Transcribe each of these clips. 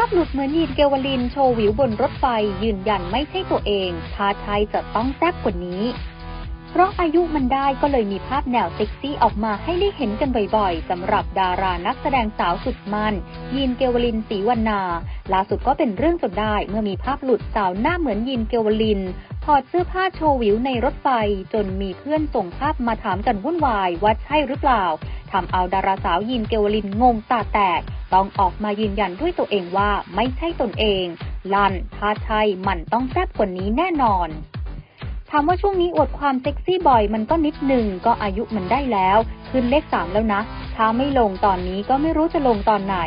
าพหลุดเหมือนยีนเกวลินโชว์วิวบนรถไฟยืนยันไม่ใช่ตัวเองท้าทายจะต้องแซ่บกว่านี้ เพราะอายุมันได้ก็เลยมีภาพแนวเซ็กซี่ออกมาให้ได้เห็นกันบ่อยๆสำหรับดารานักแสดงสาวสุดมันยีนเกวลินศรีวรรณาล่าสุดก็เป็นเรื่องจนได้เมื่อมีภาพหลุดสาวหน้าเหมือนยีนเกวลินถอดเสื้อผ้าโชว์วิวในรถไฟ จนมีเพื่อนส่งภาพมาถามกันวุ่นวายว่าใช่หรือเปล่าทำเอาดาราสาวยีนเกวลินงงตาแตก ต้องออกมายืนยันด้วยตัวเองว่าไม่ใช่ตนเอง ลั่นถ้าใช่มันต้องแซ่บกว่านี้แน่นอนถามว่าช่วงนี้อวดความเซ็กซี่บ่อยมันก็นิดหนึ่งก็อายุมันได้แล้ว ขึ้นเลขสามแล้วนะ ถ้าไม่ลงตอนนี้ก็ไม่รู้จะลงตอนไหน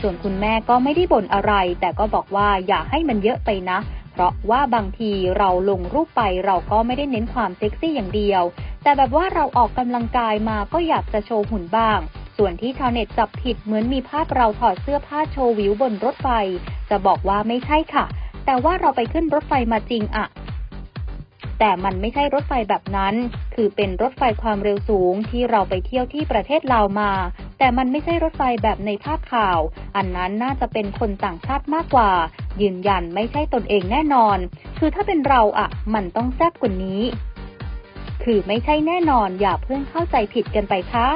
ส่วนคุณแม่ก็ไม่ได้บ่นอะไร แต่ก็บอกว่าอย่าให้มันเยอะไปนะ เพราะว่าบางทีเราลงรูปไปเราก็ไม่ได้เน้นความเซ็กซี่อย่างเดียว แต่แบบว่าเราออกกำลังกายมาก็อยากจะโชว์หุ่นบ้าง ส่วนที่ชาวเน็ตจับผิดเหมือนมีภาพเราถอดเสื้อผ้าโชว์วิวบนรถไฟ จะบอกว่าไม่ใช่ค่ะ แต่ว่าเราไปขึ้นรถไฟมาจริงอะแต่มันไม่ใช่รถไฟแบบนั้น คือเป็นรถไฟความเร็วสูงที่เราไปเที่ยวที่ประเทศลาวมา แต่มันไม่ใช่รถไฟแบบในภาพข่าว อันนั้นน่าจะเป็นคนต่างชาติมากกว่า ยืนยันไม่ใช่ตนเองแน่นอน คือถ้าเป็นเราอะมันต้องแซ่บกว่านี้ คือไม่ใช่แน่นอนอย่าเพิ่งเข้าใจผิดกันไปค่ะ